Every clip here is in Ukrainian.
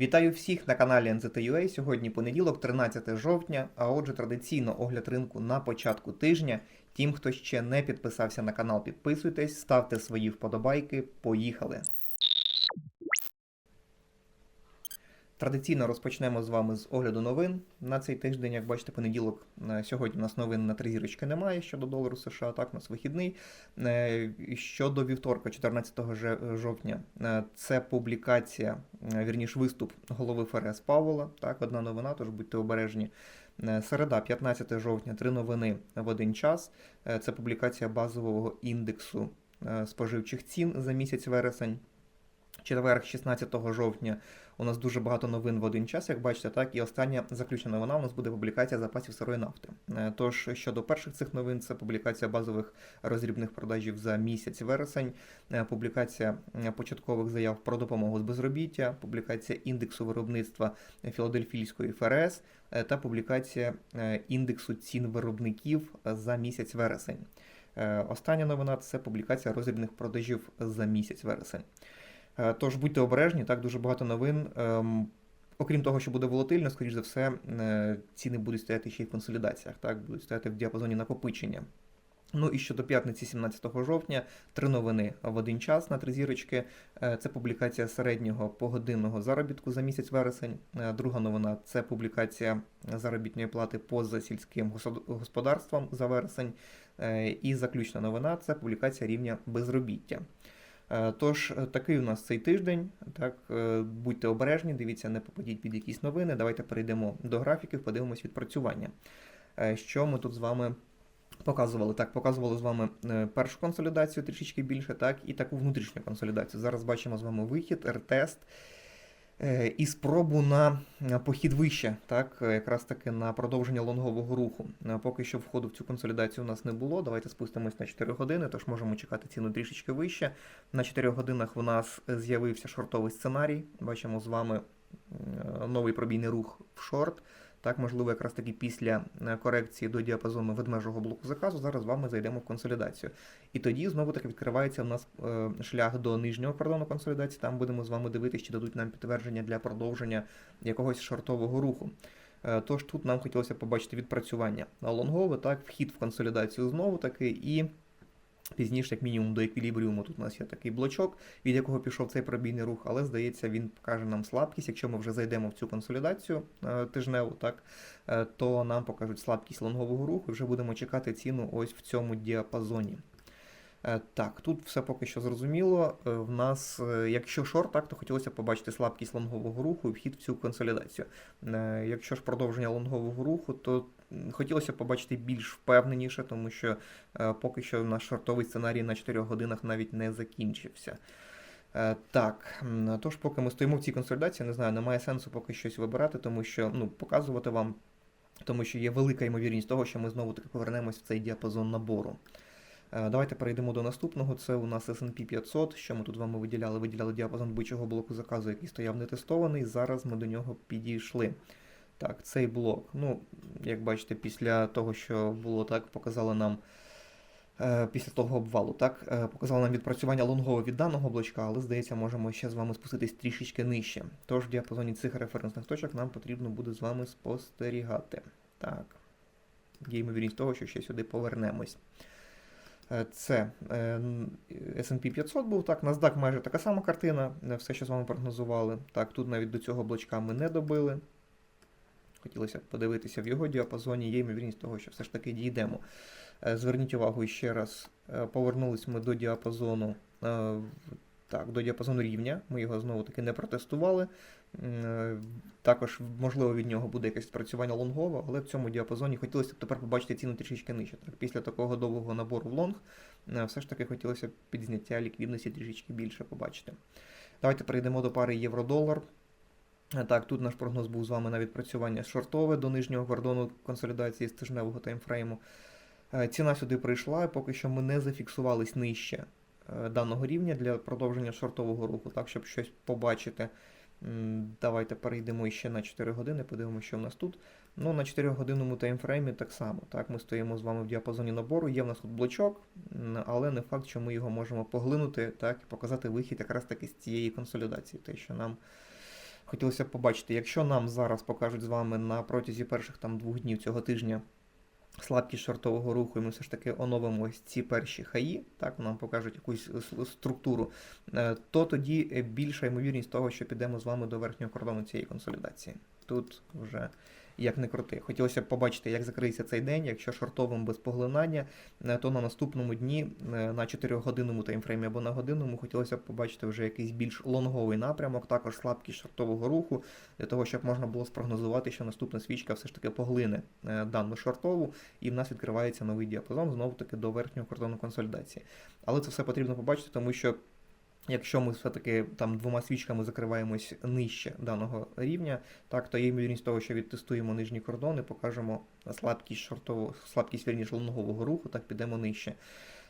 Вітаю всіх на каналі NZTUA. Сьогодні понеділок, 13 жовтня. А отже, традиційно огляд ринку на початку тижня. Тим, хто ще не підписався на канал, підписуйтесь, ставте свої вподобайки. Поїхали! Традиційно розпочнемо з вами з огляду новин на цей тиждень. Як бачите, понеділок е, сьогодні у нас новин на три зірочки немає щодо долару США. Так, у нас вихідний. Е, Щодо вівторка, 14 же- жовтня, е, це публікація, е, вірніш, виступ голови ФРС Павла. Так, одна новина, тож будьте обережні. Е, Середа, 15 жовтня, три новини в один час. Е, Це публікація базового індексу е, споживчих цін за місяць вересень. Четверг, 16 жовтня, у нас дуже багато новин в один час, як бачите, так. І остання заключна новина у нас буде публікація запасів сирої нафти. Е, Тож щодо перших цих новин, це публікація базових роздрібних продажів за місяць вересень, е, публікація е, початкових заяв про допомогу з безробіття, публікація індексу виробництва Філадельфійської ФРС та публікація індексу цін виробників за місяць вересень. Остання новина це публікація роздрібних продажів за місяць вересень. Е, Тож будьте обережні, так дуже багато новин. Ем, Окрім того, що буде волатильно, скоріш за все, е, ціни будуть стояти ще й в консолідаціях, так, будуть стояти в діапазоні накопичення. Ну і щодо п'ятниці 17 жовтня, три новини в один час на три зірочки. Е, Це публікація середнього погодинного заробітку за місяць вересень. Друга новина це публікація заробітної плати поза сільським господарством за вересень. І заключна новина це публікація рівня безробіття. Е, Тож е, такий у нас цей тиждень. Так, е, будьте обережні, дивіться, не попадіть під якісь новини. Давайте перейдемо до графіків, подивимось відпрацювання. Що ми тут з вами показували? Так, показували з вами першу консолідацію трішечки більше, так, і таку внутрішню консолідацію. Зараз бачимо з вами вихід, ретест. Е, І спробу на е, похід вище, так, е, якраз таки на продовження лонгового руху. Поки що входу в цю консолідацію у нас не було. Давайте спустимось на 4 години, тож можемо чекати ціну трішечки вище. На 4 годинах у нас з'явився шортовий сценарій. Бачимо з вами новий пробійний рух в шорт. Так, можливо, якраз таки після е, корекції до діапазону ведмежого блоку заказу. Зараз з вами зайдемо в консолідацію. І тоді знову таки відкривається у нас е, шлях до нижнього кордону консолідації. Там будемо з вами дивитися, чи дадуть нам підтвердження для продовження якогось шортового руху. Е, Тож тут нам хотілося побачити відпрацювання лонгове, так, вхід в консолідацію знову таки, і пізніше, як мінімум, до еквілібріуму тут у нас є такий блочок, від якого пішов цей пробійний рух, але здається, він покаже нам слабкість. Якщо ми вже зайдемо в цю консолідацію е, тижневу, так, е, то нам покажуть слабкість лонгового руху і вже будемо чекати ціну ось в цьому діапазоні. Е, Так, тут все поки що зрозуміло. Е, В нас, е, якщо шорт, так, то хотілося побачити слабкість лонгового руху і вхід в цю консолідацію. Якщо ж продовження лонгового руху, то хотілося побачити більш впевненіше, тому що поки що наш шортовий сценарій на 4 годинах навіть не закінчився. Так, тож, поки ми стоїмо в цій консолідації, не знаю, немає сенсу поки щось вибирати, тому що ну, показувати вам, тому що є велика ймовірність того, що ми знову таки повернемось в цей діапазон набору. Е, Давайте перейдемо до наступного. Це у нас S&P 500. Що ми тут вами виділяли? Виділяли діапазон бичого блоку заказу, який стояв нетестований. Зараз ми до нього підійшли. Так, цей блок. Ну, як бачите, після того, що було так, показало нам е, після того обвалу, так, е, показало нам відпрацювання лонгове від даного блочка, але здається, можемо ще з вами спуститись трішечки нижче. Тож в діапазоні цих референсних точок нам потрібно буде з вами спостерігати. Так. Є ймовірність того, що ще сюди повернемось. Е, Це е, S&P 500 був, так, NASDAQ майже така сама картина, е, все, що з вами прогнозували. Так, тут навіть до цього блочка ми не добили. Хотілося б подивитися в його діапазоні, є ймовірність того, що все ж таки дійдемо. Зверніть увагу ще раз, повернулись ми до діапазону, так, до діапазону рівня. Ми його знову таки не протестували. Е, Також, можливо, від нього буде якесь спрацювання лонгове, але в цьому діапазоні хотілося б тепер побачити ціну трішечки нижче. Так, після такого довгого набору в лонг, е, все ж таки хотілося б підзняття ліквідності трішечки більше побачити. Давайте перейдемо до пари євро-долар. Е, Так, тут наш прогноз був з вами на відпрацювання шортове до нижнього кордону консолідації з тижневого таймфрейму. Ціна сюди прийшла, і поки що ми не зафіксувались нижче даного рівня для продовження шортового руху, так, щоб щось побачити. Давайте перейдемо ще на 4 години, подивимося, що в нас тут. Ну, на 4 годинному таймфреймі так само. Так, ми стоїмо з вами в діапазоні набору, є в нас тут блочок, але не факт, що ми його можемо поглинути так, і показати вихід якраз таки з цієї консолідації, те, що нам Хотілося побачити, якщо нам зараз покажуть з вами на протязі перших там двох днів цього тижня слабкість шортового руху, і ми все ж таки оновимо ці перші хаї, так, нам покажуть якусь структуру, е, то тоді більша ймовірність того, що підемо з вами до верхнього кордону цієї консолідації. Тут вже як не крути. Хотілося б побачити, як закриється цей день. Якщо шортовим без поглинання, е, то на наступному дні е, на 4-годинному таймфреймі або на годинному хотілося б побачити вже якийсь більш лонговий напрямок, також слабкість шортового руху, для того, щоб можна було спрогнозувати, що наступна свічка все ж таки поглине е, дану шортову, і в нас відкривається новий діапазон знову таки до верхнього кордону консолідації. Але це все потрібно побачити, тому що. Якщо ми все-таки там двома свічками закриваємось нижче даного рівня, так то є ймовірність того, що відтестуємо нижні кордони, покажемо слабкість шортового, слабкість вірніше лонгового руху, так підемо нижче.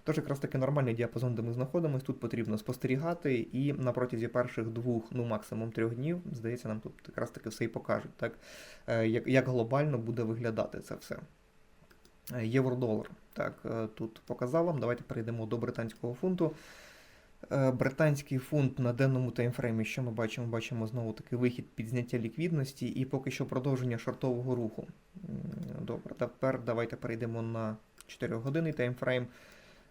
Тож якраз таки нормальний діапазон, де ми знаходимося, тут потрібно спостерігати, і на протязі перших двох, ну максимум трьох днів, здається, нам тут якраз таки все і покажуть, так е, як, як глобально буде виглядати це все. Євро-долар. Так, е, тут показав вам. Давайте перейдемо до британського фунту. Е, Британський фунт на денному таймфреймі, що ми бачимо? Бачимо знову таки вихід під зняття ліквідності і поки що продовження шортового руху. Добре, тепер давайте перейдемо на 4-годинний таймфрейм.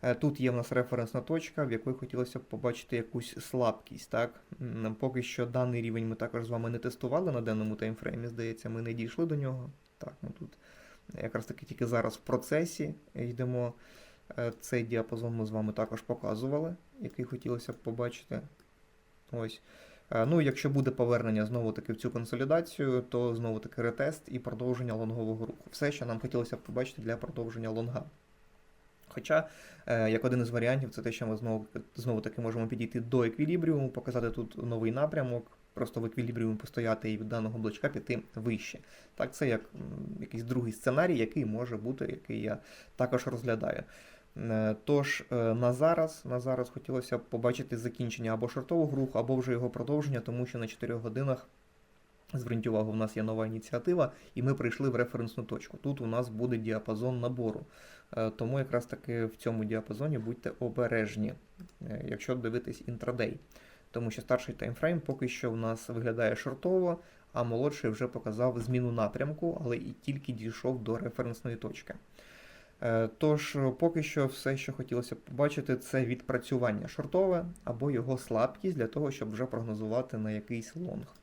Е, Тут є в нас референсна точка, в якої хотілося б побачити якусь слабкість. Так? Поки що даний рівень ми також з вами не тестували на денному таймфреймі, здається, ми не дійшли до нього. Так, ми тут якраз таки тільки зараз в процесі йдемо. Е, Цей діапазон ми з вами також показували, який хотілося б побачити. Ось. Е, Ну, якщо буде повернення знову таки в цю консолідацію, то знову таки ретест і продовження лонгового руху. Все, що нам хотілося б побачити для продовження лонга. Хоча, е, як один із варіантів, це те, що ми знову, знову таки можемо підійти до еквілібріуму, показати тут новий напрямок, просто в еквілібріумі постояти і від даного блочка піти вище. Так, це як якийсь другий сценарій, який може бути, який я також розглядаю. Е, Тож е, на зараз, на зараз хотілося б побачити закінчення або шортового руху, або вже його продовження, тому що на 4 годинах, зверніть увагу, в нас є нова ініціатива, і ми прийшли в референсну точку. Тут у нас буде діапазон набору. Е, Тому якраз таки в цьому діапазоні будьте обережні, якщо дивитись інтрадей. Тому що старший таймфрейм поки що в нас виглядає шортово, а молодший вже показав зміну напрямку, але і тільки дійшов до референсної точки. Е, Тож, е, поки що все, що хотілося побачити, це відпрацювання шортове або його слабкість для того, щоб вже прогнозувати на якийсь лонг.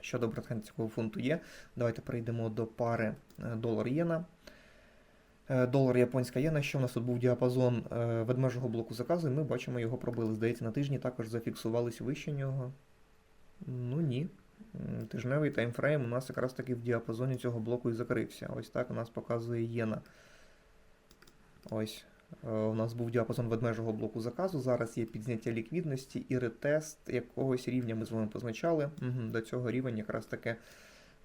Щодо британського фунту є, давайте перейдемо до пари е, долар-єна. Е, Долар японська єна, що в нас тут був діапазон ведмежого блоку заказу, і ми бачимо, його пробили. Здається, на тижні також зафіксувались вище нього. Ну ні. Тижневий таймфрейм у нас якраз таки в діапазоні цього блоку і закрився. Ось так у нас показує єна. Ось. е, У нас був діапазон ведмежого блоку заказу. Зараз є підзняття ліквідності і ретест якогось рівня ми з вами позначали. Угу, до цього рівня якраз таки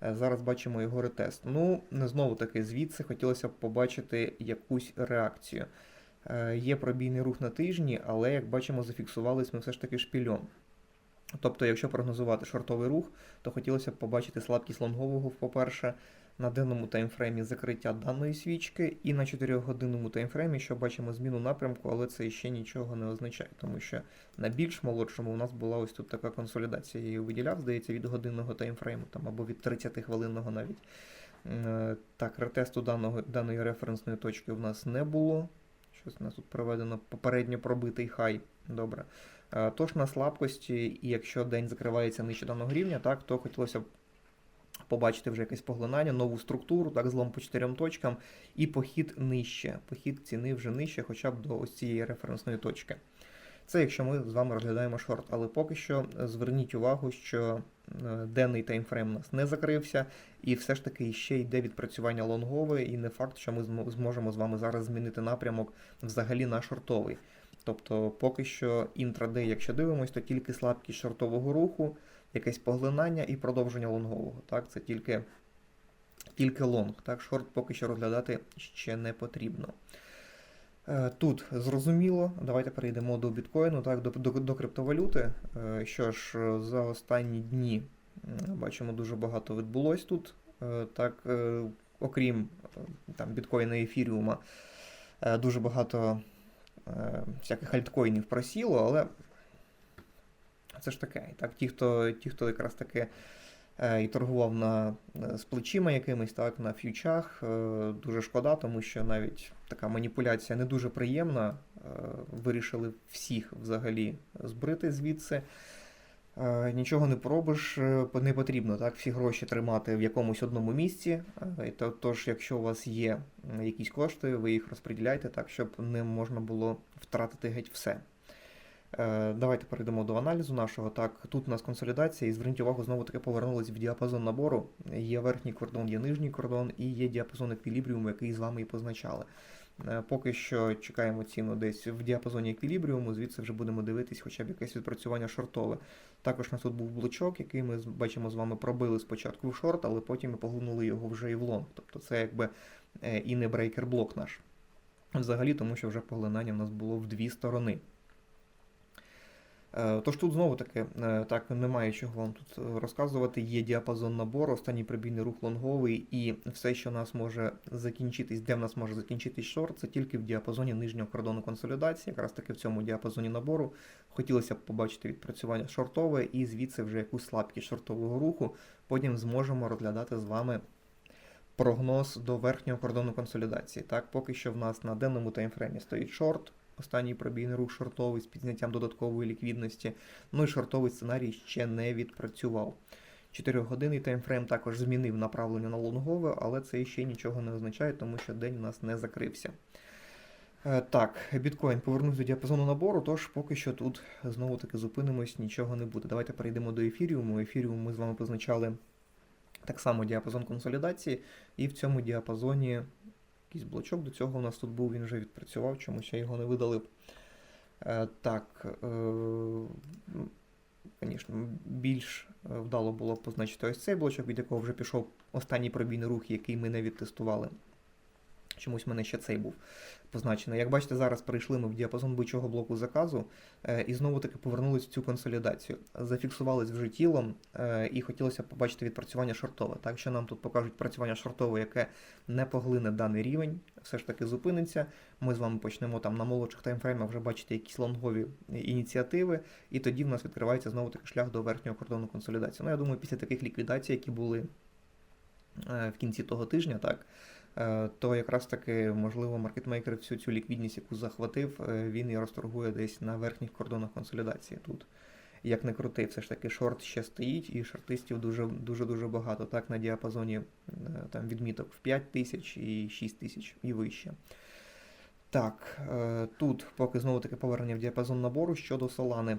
е, зараз бачимо його ретест. Ну, знову таки, звідси хотілося б побачити якусь реакцію. Е, Є пробійний рух на тижні, але як бачимо, зафіксувались ми все ж таки шпільом. Тобто, якщо прогнозувати шортовий рух, то хотілося б побачити слабкість лонгового, по-перше, на денному таймфреймі закриття даної свічки, і на 4-годинному таймфреймі, що бачимо зміну напрямку, але це ще нічого не означає, тому що на більш молодшому у нас була ось тут така консолідація. Я її виділяв, здається, від годинного таймфрейму, там або від 30-хвилинного навіть. Е, Так, ретесту даного, даної референсної точки в нас не було. Щось у нас тут проведено попередньо пробитий хай. Добре. Е, Тож на слабкості, і якщо день закривається нижче даного рівня, так, то хотілося б побачити вже якесь поглинання, нову структуру, так, злом по чотирьом точкам, і похід нижче. Похід ціни вже нижче, хоча б до ось цієї референсної точки. Це якщо ми з вами розглядаємо шорт, але поки що зверніть увагу, що е, денний таймфрейм у нас не закрився, і все ж таки ще йде відпрацювання лонгове, і не факт, що ми зможемо з вами зараз змінити напрямок взагалі на шортовий. Тобто, поки що інтрадей, якщо дивимось, то тільки слабкість шортового руху, якесь поглинання і продовження лонгового. Так, це тільки, тільки лонг. Так, шорт поки що розглядати ще не потрібно. Е, Тут зрозуміло, давайте перейдемо до біткоїну, так, до, до, до криптовалюти. Е, Що ж, за останні дні бачимо дуже багато відбулось тут. Е, Так, окрім там, біткоїна і ефіріума, дуже багато всяких альткоїнів просіло, але Це ж таке. Так, ті, хто, ті, хто якраз таки е, і торгував на, е, з плечима якимись, так, на ф'ючах, е, дуже шкода, тому що навіть така маніпуляція не дуже приємна. Е, вирішили всіх взагалі збрити звідси. Нічого не поробиш, не потрібно так, всі гроші тримати в якомусь одному місці. Тож, якщо у вас є якісь кошти, ви їх розподіляйте так, щоб не можна було втратити геть все. Е, Давайте перейдемо до аналізу нашого. Так, тут у нас консолідація, і зверніть увагу, знову таки повернулись в діапазон набору. Є верхній кордон, є нижній кордон і є діапазон еквілібріуму, який з вами і позначали. Е, Поки що чекаємо ціну десь в діапазоні еквілібріуму, звідси вже будемо дивитись хоча б якесь відпрацювання шортове. Також у нас тут був блочок, який ми бачимо з вами пробили спочатку в шорт, але потім ми поглинули його вже і в лонг. Тобто це якби е, і не брейкер-блок наш. Взагалі, тому що вже поглинання в нас було в дві сторони. Е, Тож тут знову таки, е, так, немає чого вам тут е, розказувати. Є діапазон набору, останній прибійний рух лонговий, і все, що нас може закінчитись, де в нас може закінчитись шорт, це тільки в діапазоні нижнього кордону консолідації, якраз таки в цьому діапазоні набору. Хотілося б побачити відпрацювання шортове і звідси вже якусь слабкість шортового руху. Потім зможемо розглядати з вами прогноз до верхнього кордону консолідації. Так, поки що в нас на денному таймфреймі стоїть шорт. Останній пробійний рух шортовий з підняттям додаткової ліквідності. Ну і шортовий сценарій ще не відпрацював. 4-годинний таймфрейм також змінив направлення на лонгове, але це ще нічого не означає, тому що день у нас не закрився. Е, Так, біткоін повернувся до діапазону набору, тож поки що тут знову таки зупинимось, нічого не буде. Давайте перейдемо до ефіріуму. Ефіріум ми з вами позначали так само діапазон консолідації, і в цьому діапазоні якийсь блочок до цього у нас тут був, він вже відпрацював, чомусь я його не видалив. Е, так, звісно, більш е, вдало було позначити ось цей блочок, від якого вже пішов останній пробійний рух, який ми не відтестували. Чомусь в мене ще цей був позначений. Як бачите, зараз перейшли ми в діапазон бичого блоку заказу е, і знову таки повернулись в цю консолідацію. Зафіксувались вже тілом е, і хотілося побачити відпрацювання шортове. Так що нам тут покажуть працювання шортове, яке не поглине даний рівень, все ж таки зупиниться. Ми з вами почнемо там на молодших таймфреймах вже бачити якісь лонгові ініціативи, і тоді в нас відкривається знову таки шлях до верхнього кордону консолідації. Ну, я думаю, після таких ліквідацій, які були е, в кінці того тижня, так. Е, То якраз таки, можливо, маркетмейкер всю цю ліквідність, яку захватив, е, він і розторгує десь на верхніх кордонах консолідації тут. Як не крути, все ж таки шорт ще стоїть, і шортистів дуже дуже дуже багато. Так, на діапазоні е, там відміток в 5 тисяч і 6 тисяч і вище. Так, тут поки знову таки повернення в діапазон набору щодо Solana.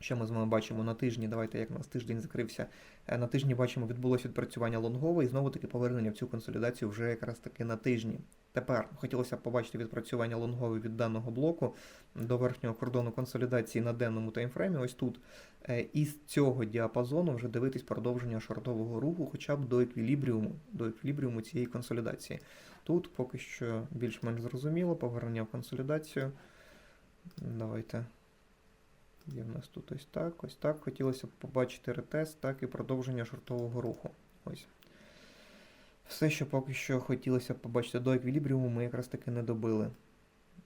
Що ми з вами бачимо на тижні? Давайте як у нас тиждень закрився. Е, На тижні бачимо, відбулося відпрацювання лонгове і знову таки повернення в цю консолідацію вже якраз таки на тижні. Тепер хотілося б побачити відпрацювання лонгове від даного блоку до верхнього кордону консолідації на денному таймфреймі. Ось тут. Е, І з цього діапазону вже дивитись продовження шортового руху, хоча б до еквілібріуму, до еквілібріуму цієї консолідації. Тут поки що більш-менш зрозуміло, повернення в консолідацію. Давайте. Є в нас тут ось так, ось так. Хотілося б побачити ретест, так і продовження шортового руху. Ось. Все, що поки що хотілося б побачити до еквілібріуму, ми якраз таки не добили.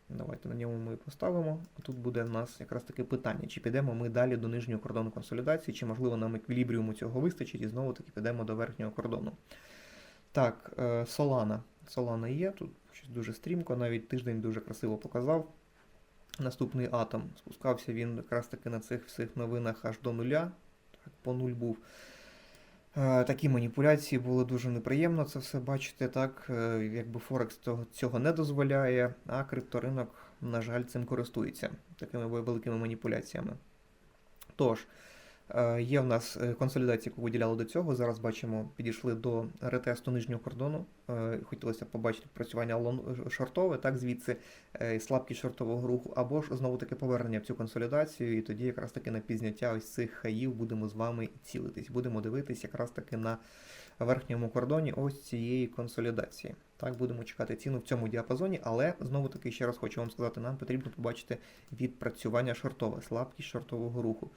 Давайте на ньому ми поставимо. Тут буде в нас якраз таке питання, чи підемо ми далі до нижнього кордону консолідації, чи можливо нам еквілібріуму цього вистачить, і знову таки підемо до верхнього кордону. Так, е, Solana. Solana є, тут щось дуже стрімко, навіть тиждень дуже красиво показав. Наступний атом. Спускався він якраз таки на цих всіх новинах аж до нуля. Так, по нуль був. Е, Такі маніпуляції було дуже неприємно це все бачити. Так, Е, якби Форекс цього, не дозволяє, а крипторинок, на жаль, цим користується такими великими маніпуляціями. Тож, є в нас е, консолідація, яку виділяли до цього. Зараз бачимо, підійшли до ретесту нижнього кордону. Е, Хотілося побачити працювання шортове, так, звідси е, слабкість шортового руху, або ж знову таки повернення в цю консолідацію, і тоді якраз таки на пізняття ось цих хаїв будемо з вами цілитись. Будемо дивитись якраз таки на верхньому кордоні ось цієї консолідації. Так, будемо чекати ціну в цьому діапазоні, але знову таки ще раз хочу вам сказати, нам потрібно побачити відпрацювання шортове, слабкість шортового руху.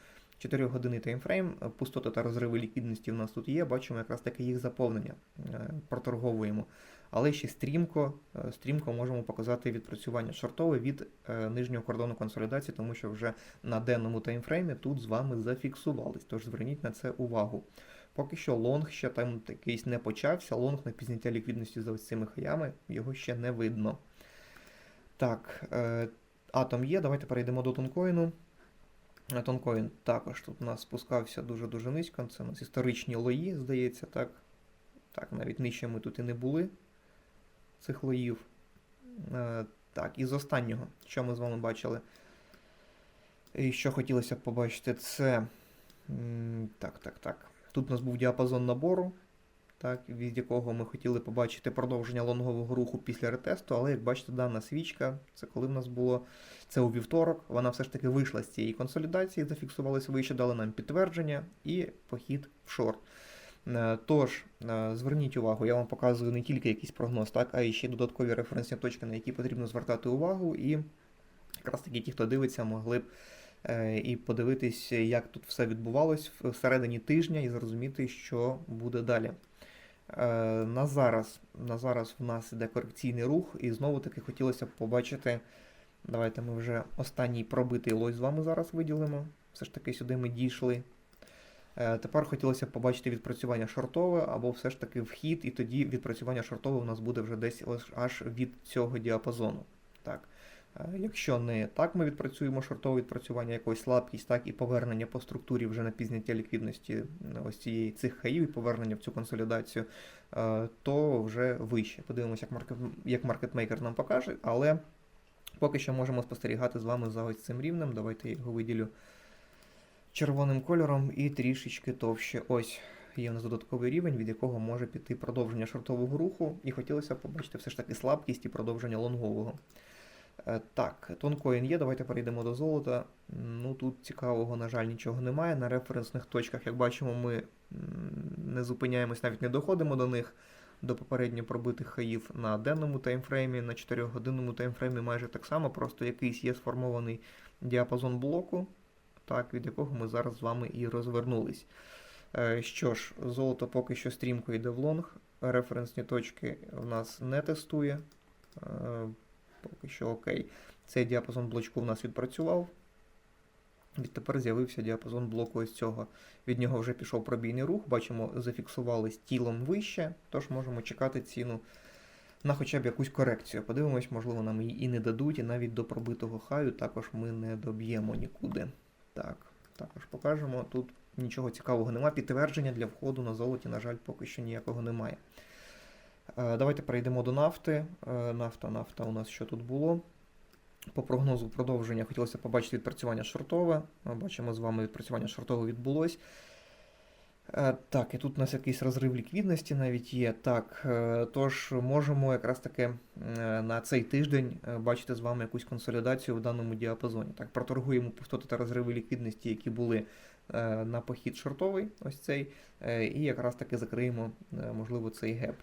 4 години таймфрейм, е, пустота та розриви ліквідності в нас тут є. Бачимо якраз таки їх заповнення. Е, Проторговуємо. Але ще стрімко, е, стрімко можемо показати відпрацювання шортове від нижнього кордону консолідації, тому що вже на денному таймфреймі тут з вами зафіксувались. Тож зверніть на це увагу. Поки що лонг ще там якийсь не почався, лонг на пізняття ліквідності за ось цими хаями, його ще не видно. Так, атом є, давайте перейдемо до тонкоїну. Тонкоін також тут у нас спускався дуже-дуже низько. Це у нас історичні лої, здається, так. Так, навіть нижче ми тут і не були цих лоїв. Е, так, і з останнього, що ми з вами бачили. І що хотілося б побачити, це. Так, так, так. Тут у нас був діапазон набору, так, від якого ми хотіли побачити продовження лонгового руху після ретесту, але як бачите, дана свічка, це коли в нас було це у вівторок, вона все ж таки вийшла з цієї консолідації, зафіксувалася вище, дали нам підтвердження і похід в шорт. Е, Тож, е, зверніть увагу, я вам показую не тільки якийсь прогноз, так, а і ще додаткові референсні точки, на які потрібно звертати увагу, і якраз таки ті, хто дивиться, могли б е, і подивитись, як тут все відбувалось всередині тижня, і зрозуміти, що буде далі. Е, На зараз, на зараз в нас іде корекційний рух, і знову таки хотілося б побачити. Давайте ми вже останній пробитий лось з вами зараз виділимо. Все ж таки сюди ми дійшли. Е, Тепер хотілося б побачити відпрацювання шортове або все ж таки вхід, і тоді відпрацювання шортове у нас буде вже десь аж від цього діапазону. Так. Е, Якщо не так ми відпрацюємо шортове відпрацювання, якоїсь слабкість, так і повернення по структурі вже на пізняття ліквідності ось цієї цих хаїв і повернення в цю консолідацію, е, то вже вище. Подивимося, як маркет, як маркетмейкер нам покаже, але поки що можемо спостерігати з вами за ось цим рівнем. Давайте я його виділю червоним кольором і трішечки товще. Ось є у нас додатковий рівень, від якого може піти продовження шортового руху, і хотілося б побачити все ж таки слабкість і продовження лонгового. Е, Так, тонкоін є, давайте перейдемо до золота. Ну тут цікавого, на жаль, нічого немає. На референсних точках, як бачимо, ми не зупиняємось, навіть не доходимо до них, до попередньо пробитих хаїв на денному таймфреймі, на 4-годинному таймфреймі майже так само, просто якийсь є сформований діапазон блоку, так, від якого ми зараз з вами і розвернулись. Е, Що ж, золото поки що стрімко йде в лонг, референсні точки в нас не тестує. Поки що окей. Цей діапазон блочку в нас відпрацював. Відтепер з'явився діапазон блоку ось цього. Від нього вже пішов пробійний рух. Бачимо, зафіксувались тілом вище, тож можемо чекати ціну на хоча б якусь корекцію. Подивимось, можливо, нам її і не дадуть, і навіть до пробитого хаю також ми не доб'ємо нікуди. Так, також покажемо. Тут нічого цікавого немає. Підтвердження для входу на золоті, на жаль, поки що ніякого немає. Е, Давайте перейдемо до нафти. Е, Нафта, нафта у нас що тут було? По прогнозу продовження хотілося побачити відпрацювання шортове. Ми Бачимо з вами відпрацювання шортове відбулось. Е, Так, і тут у нас якийсь розрив ліквідності навіть є. Так, е, тож можемо якраз таки е, на цей тиждень е, бачити з вами якусь консолідацію в даному діапазоні. Так, проторгуємо пустоти та розриви ліквідності, які були е, на похід шортовий, ось цей, е, і якраз таки закриємо, е, можливо, цей геп.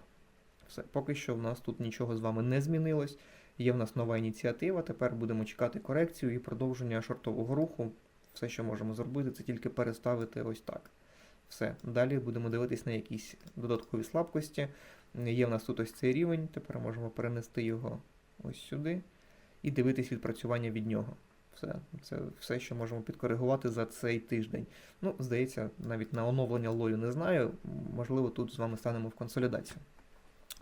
Все, поки що в нас тут нічого з вами не змінилось. Є в нас нова ініціатива. Тепер будемо чекати корекцію і продовження шортового руху. Все, що можемо зробити, це тільки переставити ось так. Все. Далі будемо дивитись на якісь додаткові слабкості. Є в нас тут ось цей рівень. Тепер можемо перенести його ось сюди і дивитись відпрацювання від нього. Все, це все, що можемо підкоригувати за цей тиждень. Ну, здається, навіть на оновлення лою не знаю. Можливо, тут з вами станемо в консолідацію.